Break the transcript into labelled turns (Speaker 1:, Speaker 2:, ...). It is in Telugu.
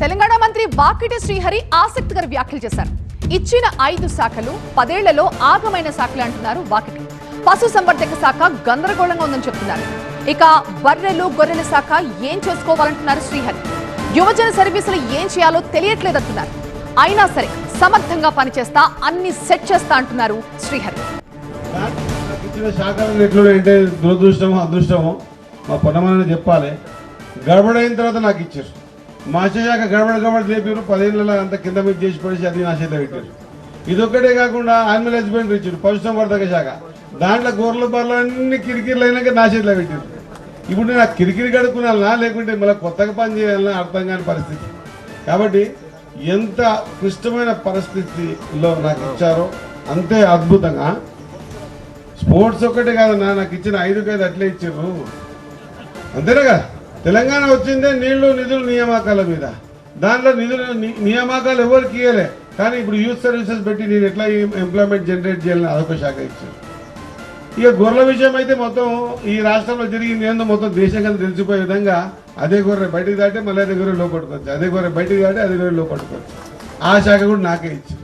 Speaker 1: తెలంగాణ మంత్రి వాకిటి శ్రీహరి ఆసక్తికర వ్యాఖ్యలు చేశారు. ఇచ్చిన ఐదు శాఖలు పదేళ్ళలో ఆగమైన శాఖలు అంటున్నారు వాకిటి. పశు సంవర్ధక శాఖ గందరగోళంగా ఉందని చెప్తున్నారు. ఇక బర్రెలు గొర్రెల శాఖ ఏం చేసుకోవాలంటున్నారు శ్రీహరి. యువజన సర్వీసులు ఏం చేయాలో తెలియట్లేదంటున్నారు. అయినా సరే సమర్థంగా పనిచేస్తా అన్ని సెట్ చేస్తా అంటున్నారు శ్రీహరి.
Speaker 2: నాకు దురదృష్టమో అదృష్టమో మా పొన్నమని చెప్పాలి. గడబడైన తర్వాత నాకు ఇచ్చారు మా చేశాక గడబడ గడబడ లేపారు పదేళ్ళ అంత కింద మీద చేసి పడేసి అది నా చేత పెట్టారు ఇదొక్కటే కాకుండా యానిమల్ హస్బెండరీ ఇచ్చారు పశుసంవర్ధక శాఖ. దాంట్లో గొర్రెల బర్రెలు అన్ని కిరికిరిలు అయినాక నా చేతిలో పెట్టారు ఇప్పుడు నేను ఆ కిరికిరి కడుక్కున్నా లేకుంటే మళ్ళీ కొత్తగా పని చేయాలన్నా అర్థం కాని పరిస్థితి. కాబట్టి ఎంత క్లిష్టమైన పరిస్థితిలో నాకు ఇచ్చారో అంతే అద్భుతంగా. స్పోర్ట్స్ ఒక్కటే కాదన్నా నాకు ఇచ్చిన ఐదు ఐదు అట్లే ఇచ్చారు. అంతేనా కదా? తెలంగాణ వచ్చిందే నీళ్ళు నిధులు నియామకాల మీద. దాంట్లో నిధులు ని- నియామకాలు ఎవరికి ఇవ్వలే కానీ ఇప్పుడు యూత్ సర్వీసెస్ పెట్టి నేను ఎట్లా ఎంప్లాయ్మెంట్ జనరేట్ చేయాలని అదొక శాఖ ఇచ్చాను ఇక గొర్రెల విషయం అయితే మొత్తం ఈ రాష్ట్రంలో జరిగింది ఏందో మొత్తం దేశంగా తెలిసిపోయే విధంగా అదే గొర్రె బయటికి దాటే మళ్ళీ అదే గొర్రె లోపడుకోవచ్చు అదే గొర్రె బయటికి దాటే అదే గొర్రె లోపడుకోవచ్చు ఆ శాఖ కూడా నాకే ఇచ్చింది.